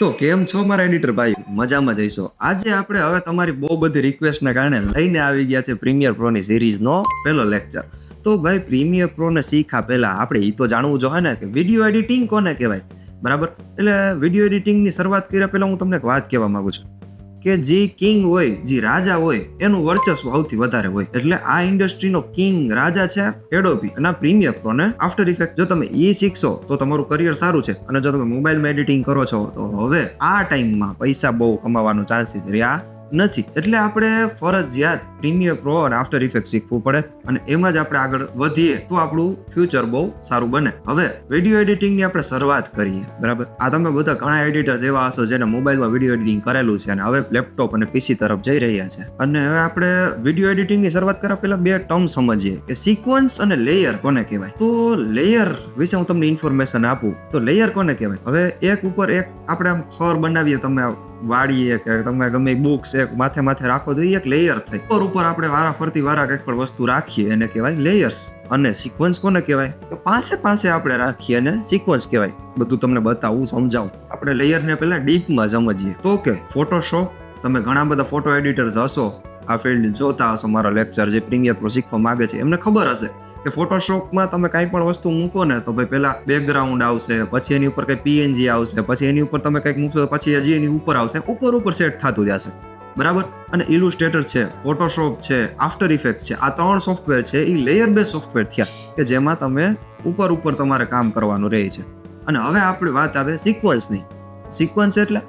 તો કેમ છો મારા એડિટર ભાઈ? મજામાં જઈશો. આજે આપણે હવે તમારી બહુ બધી રિક્વેસ્ટના કારણે લઈને આવી ગયા છે પ્રીમિયર પ્રોની સિરીઝનો પહેલો લેક્ચર તો ભાઈ પ્રીમિયર પ્રોને શીખા પહેલા આપણે એ તો જાણવું જોઈએ ને કે વીડિયો એડિટિંગ કોને કહેવાય? બરાબર? એટલે વીડિયો એડિટિંગની શરૂઆત કર્યા પહેલા હું તમને એક વાત કહેવા માંગુ છું. કે જે કિંગ હોય, જે રાજા હોય, એનું વર્ચસ્વ સૌથી વધારે હોય. એટલે આ ઇન્ડસ્ટ્રીનો કિંગ રાજા છે એડોબી. અને પ્રીમિયર પ્રો ને આફ્ટર ઇફેક્ટ જો તમે એ શીખશો, તો તમારું કરિયર સારું છે. અને જો તમે મોબાઈલમાં એડિટિંગ કરો છો, તો હવે આ ટાઈમમાં પૈસા બહુ કમાવાનો ચાન્સીસ રહ્યા નથી. એટલે આપણે ફરજિયાત પ્રીમિયર પ્રો અને આફ્ટર ઇફેક્ટ શીખવું પડે અને એમાં જ આપણે આગળ વધીએ તો આપણું ફ્યુચર બહુ સારું બને. હવે વીડિયો એડિટિંગની આપણે શરૂઆત કરીએ. બરાબર? આ તમે બધા ઘણા એડિટર્સ એવા હશો જેને મોબાઈલમાં વીડિયો એડિટિંગ કરેલું છે અને હવે લેપટોપ અને પીસી તરફ જઈ રહ્યા છે. અને હવે આપણે વીડિયો એડિટિંગની શરૂઆત કરવા પહેલા બે ટર્મ સમજીએ, કે સિક્વન્સ અને લેયર કોને કહેવાય? તો લેયર વિશે હું તમને ઇન્ફોર્મેશન આપું. તો લેયર કોને કહેવાય? હવે એક ઉપર એક આપણે આમ થર બનાવીએ તમે વાળીએ કે તમે ગમે બુક્સ એક માથે માથે રાખો તો એક લેયર થાય ઉપર ઉપર આપણે વારા ફરતી વારા કંઈક પણ વસ્તુ રાખીએ, એને કહેવાય લેયર્સ અને સિક્વન્સ કોને કહેવાય? તો પાસે પાસે આપણે રાખીએ અને સિક્વન્સ કહેવાય. બધું તમને બતાવું, સમજાવું. આપણે લેયરને પહેલાં ડીપમાં સમજીએ. તો કે ફોટોશોપ તમે ઘણા બધા ફોટો એડિટર્સ હશો, આ ફિલ્ડ જોતા હશો, મારા લેક્ચર જે પ્રીમિયર પ્રો શીખવા માગે છે, એમને ખબર હશે. કે ફોટોશોપમાં તમે કાંઈ પણ વસ્તુ મૂકો ને, તો ભાઈ પહેલાં બેકગ્રાઉન્ડ આવશે, પછી એની ઉપર કંઈ પીએનજી આવશે, પછી એની ઉપર તમે કંઈક મૂકશો પછી હજી એની ઉપર આવશે, ઉપર ઉપર સેટ થતું જશે. બરાબર? અને ઇલુસ્ટ્રેટર છે ફોટોશોપ છે આફ્ટર ઇફેક્ટ છે, આ ત્રણ સોફ્ટવેર છે એ લેયર બેઝ સોફ્ટવેર થયા કે જેમાં તમે ઉપર ઉપર તમારે કામ કરવાનું રહે છે. અને હવે આપણે વાત આવે સિક્વન્સની સિક્વન્સ એટલે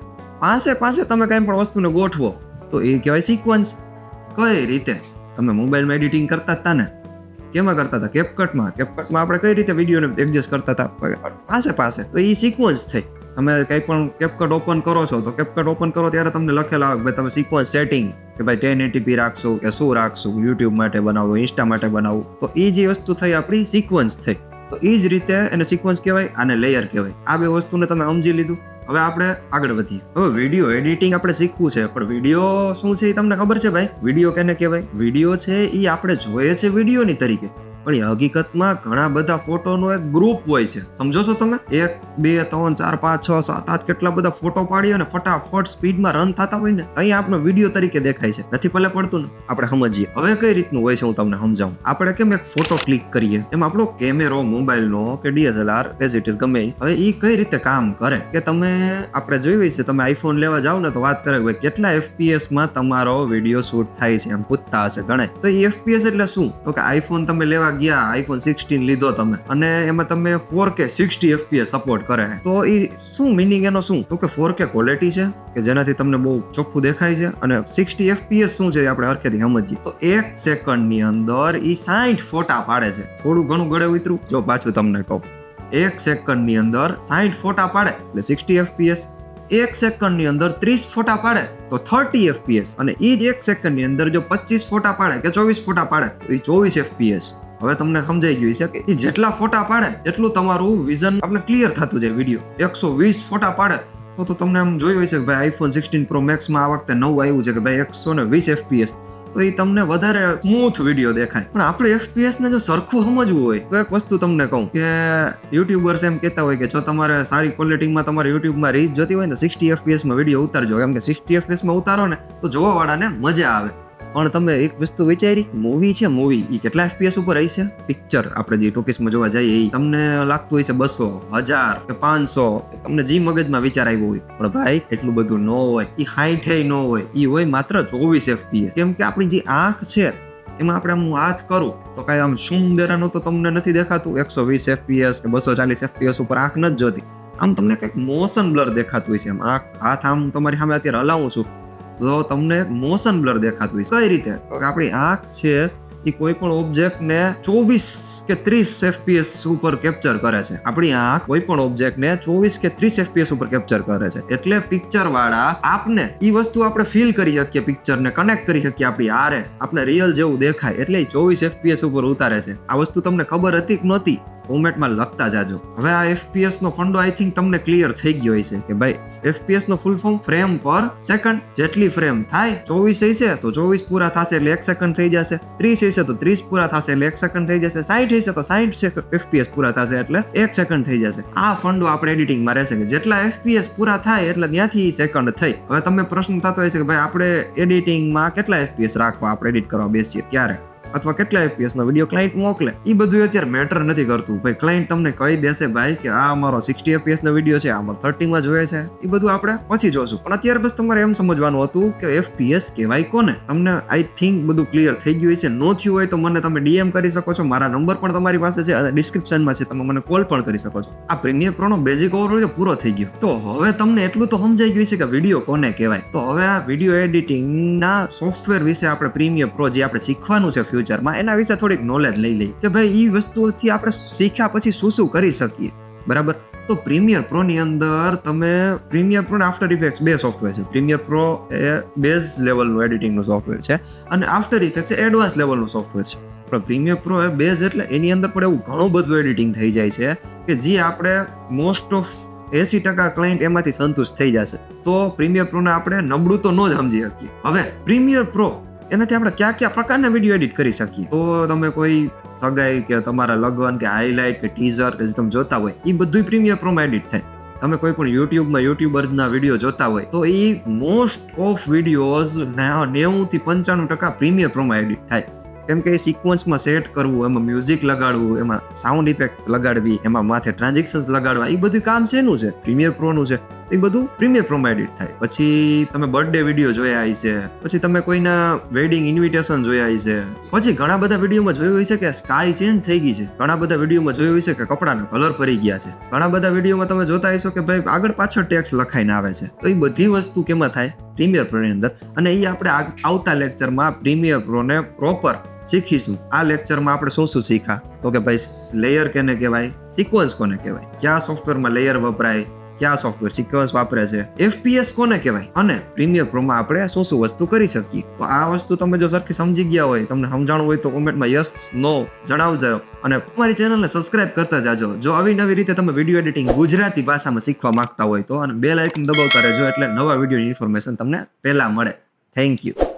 પાસે પાસે તમે કંઈ પણ વસ્તુને ગોઠવો, તો એ કહેવાય સિક્વન્સ કઈ રીતે? તમે મોબાઈલમાં એડિટિંગ કરતા હતા ને. કેમાં કરતા હતા? કેપકટમાં કેપકટમાં આપણે કઈ રીતે વિડીયોને એડજસ્ટ કરતા હતા? પાસે પાસે. તો એ સિક્વન્સ થઈ. તમે કંઈ પણ કેપકટ ઓપન કરો છો, તો કેપકટ ઓપન કરો ત્યારે તમને લખેલા આવે ભાઈ તમે સિક્વન્સ સેટિંગ કે ભાઈ ટેન એટીપી રાખશો કે શું રાખશું યુટ્યુબ માટે બનાવો ઇન્સ્ટા માટે બનાવું તો એ જે વસ્તુ થઈ આપણી સિક્વન્સ થઈ. તો એ જ રીતે એને સિક્વન્સ કહેવાય, આને લેયર કહેવાય. આ બે વસ્તુને તમે સમજી લીધું. હવે આપણે આગળ વધીએ. હવે વીડિયો એડિટિંગ આપણે શીખવું છે, પણ વીડિયો શું છે એ તમને ખબર છે ભાઈ? વીડિયો કેને કહેવાય? વીડિયો છે એ આપણે જોઈએ છે વિડીયોની તરીકે. પણ એ હકીકતમાં ઘણા બધા ફોટોનો એક ગ્રુપ હોય છે. સમજો છો તમે? એક, બે, ત્રણ, ચાર, પાંચ, છ, સાત, આઠ કેટલા બધા ફોટો પાડી અને ફટાફટ સ્પીડમાં રન થતા હોય ને, અહીં આપણો વીડિયો તરીકે દેખાય છે. નથી ભલે પડતું ને? આપણે સમજીએ. હવે કઈ રીતનું હોય છે હું તમને સમજાવું. આપણે કેમ એક ફોટો ક્લિક કરીએ? એમ આપણો કેમેરો મોબાઈલનો કે ડીએસએલઆર એઝ ઇટ ઇઝ ગમે હવે એ કઈ રીતે કામ કરે? કે તમે, આપણે જોયું છે, તમે આઈફોન લેવા જાવ ને તો વાત કરે ભાઈ કેટલા એફપીએસમાં તમારો વીડિયો શૂટ થાય છે, એમ પૂછતા હશે ગણાય તો એ એફપીએસ એટલે શું? તો કે આઈફોન તમે લેવા ગયા આઈફોન સિક્સટીન લીધો તમે. અને એમાં તમે ફોર કે સિક્સટી એફપીએસ સપોર્ટ કરે તો એ શું મિનિંગ એનો શું? તો કે ફોર કે ક્વોલિટી છે, કે જેનાથી તમને બહુ ચોખ્ખું દેખાય છે, અને સિક્સટી એફપીએસ શું છે આપણે હરખેથી સમજીએ. તો એક સેકન્ડની અંદર એ સાઠ ફોટા પાડે છે. થોડું ઘણું ગળે ઉતરું, જો પાછું તમને કહું. એક સેકન્ડની અંદર સાઠ ફોટા પાડે, એટલે સિક્સટી એફપીએસ એક સેકન્ડની અંદર ત્રીસ ફોટા પાડે, તો થર્ટી એફપીએસ અને એ જ એક સેકન્ડની અંદર જો પચીસ ફોટા પાડે કે ચોવીસ ફોટા પાડે, તો એ ચોવીસ એફપીએસ હવે તમને સમજાઈ ગયું છે કે એ જેટલા ફોટા પાડે, એટલું તમારું વિઝન આપણે ક્લિયર થતું જાય વીડિયો એકસો વીસ ફોટા પાડે, તો તો તમને આમ જોયું હશે કે ભાઈ આઈફોન સિક્સટીન પ્રો મેક્સમાં આ વખતે નવું આવ્યું છે કે ભાઈ એકસો ને વીસ એફપીએસ તો એ તમને વધારે સ્મૂથ વીડિયો દેખાય. પણ આપણે એફપીએસ ને જો સરખું સમજવું હોય, તો એક વસ્તુ તમને કહું કે યુટ્યુબર્સ એમ કહેતા હોય કે જો તમારે સારી ક્વોલિટીમાં તમારે યુટ્યુબમાં રીચ જોતી હોય ને સિક્સટી એફપીએસમાં વીડિયો ઉતારજો. કેમ કે સિક્સટી એફપીએસમાં ઉતારો ને, તો જોવાવાળાને મજા આવે. પણ તમે એક વસ્તુ વિચારી મૂવી છે મૂવી એ કેટલા એફપીએસ ઉપર રહી છે? પિક્ચર આપણે જે ટોકીસમાં જોવા જઈએ એ તમને લાગતું હોય છે બસો, હજાર કે પાંચસો. તમને જે મગજમાં વિચાર આવ્યો હોય. પણ ભાઈ, એટલું બધું ન હોય. એ હાઈઠે ન હોય. એ હોય માત્ર ચોવીસ એફપીએસ કેમ કે આપણી જે આંખ છે, એમાં આપણે આમ હાથ કરું, તો કાંઈ આમ શું દેરાનું તો તમને નથી દેખાતું. એકસો વીસ એફપીએસ કે બસો ચાલીસ એફપીએસ ઉપર આંખ નથી જોતી. આમ તમને કંઈક મોશન બ્લર દેખાતું હોય છે. આમ આંખ, હાથ આમ તમારી સામે અત્યારે હલાવું છું. તો તમને મોશન બ્લર દેખાતું હોય કઈ રીતે? આપણી આંખ છે, એ કોઈ પણ ઓબ્જેક્ટ ને ચોવીસ કે ત્રીસ એફપીએસ ઉપર કેપ્ચર કરે છે. આપણી આંખ કોઈ પણ ઓબ્જેક્ટ ને ચોવીસ કે ત્રીસ એફપીએસ ઉપર કેપ્ચર કરે છે. એટલે પિક્ચર વાળા આપને એ વસ્તુ આપણે ફીલ કરી શકીએ પિક્ચર ને કનેક્ટ કરી શકીએ આપણી આરે. આપણે રિયલ જેવું દેખાય, એટલે ચોવીસ એફપીએસ ઉપર ઉતારે છે. આ વસ્તુ તમને ખબર હતી કે નહોતી? કોમેન્ટમાં લખતા જાજો. હવે આ એફપીએસ નો ફંડો આઈ થિંક તમને ક્લિયર થઈ ગયો હશે કે ભાઈ એફપીએસ નો full form frame per second જેટલી ફ્રેમ થાય, ચોવીસ હશે તો ચોવીસ પૂરા થશે એટલે એક સેકન્ડ થઈ જશે. ત્રીસ હશે તો ત્રીસ પૂરા થશે એટલે એક સેકન્ડ થઈ જશે. સાઠ હશે તો સાઠ એફપીએસ પૂરા થશે એટલે એક સેકન્ડ થઈ જશે. આ ફંડો આપણે એડિટિંગમાં રહેશે કે જેટલા એફપીએસ પૂરા થાય એટલે ત્યાંથી સેકન્ડ થઈ. હવે તમે પ્રશ્ન થતો છે કે ભાઈ, આપણે એડિટિંગમાં કેટલા એફપીએસ રાખવા, આપણે એડિટ કરવા બેસીએ ત્યારે અથવા કેટલા એફપીએસ નો વીડિયો ક્લાયન્ટ મોકલે. એ બધું અત્યારે મેટર નથી કરતું. ભાઈ ક્લાયન્ટ તમને કહી દેશે ભાઈ કે આ અમારો સિક્સટી એફપીએસ નો વીડિયો છે, આ અમારો થર્ટીમાં જોઈએ છે. એ બધું આપણે પછી જોશું. પણ અત્યારે બસ તમારે એમ સમજવાનું હતું કે એફપીએસ કહેવાય કોને? તમને આઈ થિંક બધું ક્લિયર થઈ ગયું છે નો થયું હોય તો મને તમે ડીએમ કરી શકો છો. મારા નંબર પણ તમારી પાસે છે અને ડિસ્ક્રિપ્શનમાં છે. તમે મને કોલ પણ કરી શકો છો. આ પ્રીમિયર પ્રોનો બેઝિક ઓવરઓલ પૂરો થઈ ગયો. તો હવે તમને એટલું તો સમજાઈ ગયું છે કે વીડિયો કોને કહેવાય. તો હવે આ વીડિયો એડિટિંગના સોફ્ટવેર વિશે આપણે પ્રીમિયર પ્રો જે આપણે શીખવાનું છે ફ્યુચરમાં એના વિશે થોડીક નોલેજ લઈ લઈ કે ભાઈ એ વસ્તુઓથી આપણે શીખ્યા પછી શું શું કરી શકીએ? બરાબર? તો પ્રીમિયર પ્રો ની અંદર તમે પ્રીમિયર પ્રો આફ્ટર ઇફેક્ટ્સ બે સોફ્ટવેર છે. પ્રીમિયર પ્રો એ બેઝ લેવલનું એડિટિંગનું સોફ્ટવેર છે અને આફ્ટર ઇફેક્ટ્સ એ એડવાન્સ લેવલનું સોફ્ટવેર છે. પણ પ્રીમિયર પ્રો એ બેઝ એટલે એની અંદર પણ એવું ઘણું બધું એડિટિંગ થઈ જાય છે કે જે આપણે મોસ્ટ ઓફ એસી ટકા ક્લાયન્ટ એમાંથી સંતુષ્ટ થઈ જશે. તો પ્રીમિયર પ્રોને આપણે નબળું તો ન જ સમજી શકીએ. હવે પ્રીમિયર પ્રો એનાથી આપણે કયા કયા પ્રકારના વીડિયો એડિટ કરી શકીએ? તો તમે કોઈ સગાઈ કે તમારા લગ્ન કે હાઇલાઇટ કે ટીઝર કે જે તમે જોતા હોય એ બધું પ્રીમિયર પ્રોમાં એડિટ થાય. તમે કોઈ પણ યુટ્યુબમાં યુટ્યુબર્સના વીડિયો જોતા હોય, તો એ મોસ્ટ ઓફ વિડીયોઝ નેવુંથી પંચાણું ટકા પ્રીમિયર પ્રોમાં એડિટ થાય. કેમ કે એ સિક્વન્સમાં સેટ કરવું, એમાં મ્યુઝિક લગાડવું, એમાં સાઉન્ડ ઇફેક્ટ લગાડવી, એમાં માથે ટ્રાન્ઝેક્શન્સ લગાડવા એ બધું કામ શેનું છે? પ્રીમિયર પ્રોનું છે. એ બધું પ્રીમિયર પ્રોવાઇડેડ થાય. પછી તમે બર્થડે વીડિયો જોયા હશે, પછી તમે કોઈના વેડિંગ ઇન્વિટેશન જોયા હશે, પછી ઘણા બધા વિડીયોમાં જોયું હશે કે સ્કાય ચેન્જ થઈ ગઈ છે. ઘણા બધા વિડીયોમાં જોયું હશે કે કપડાના કલર ફરી ગયા છે. ઘણા બધા વિડીયોમાં તમે જોતા હશો કે ભાઈ આગળ પાછળ ટેક્સ લખાઈને આવે છે. તો એ બધી વસ્તુ કેમાં થાય? પ્રીમિયર પ્રોની અંદર. અને એ આપણે આવતા લેક્ચરમાં પ્રીમિયર પ્રોને પ્રોપર શીખીશું. આ લેક્ચરમાં આપણે શું શું શીખા તો કે ભાઈ લેયર કેને કહેવાય? સિક્વન્સ કોને કહેવાય? કયા સોફ્ટવેરમાં લેયર વપરાય? કયા સોફ્ટવેર સિક્યોર્સ વાપરે છે? એફપીએસ કોને કહેવાય? અને પ્રીમિયર પ્રોમાં આપણે શું શું વસ્તુ કરી શકીએ? તો આ વસ્તુ તમે જો સરખી સમજી ગયા હોય, તમને સમજાણું હોય તો કોમેન્ટમાં યસ નો જણાવજો. અને અમારી ચેનલને સબસ્ક્રાઇબ કરતા જાજો. જો આવી નવી રીતે તમે વીડિયો એડિટિંગ ગુજરાતી ભાષામાં શીખવા માંગતા હોય તો અને બે લાઇકન દબાવતા રહેજો એટલે નવા વિડીયોની ઇન્ફોર્મેશન તમને પહેલાં મળે. Thank you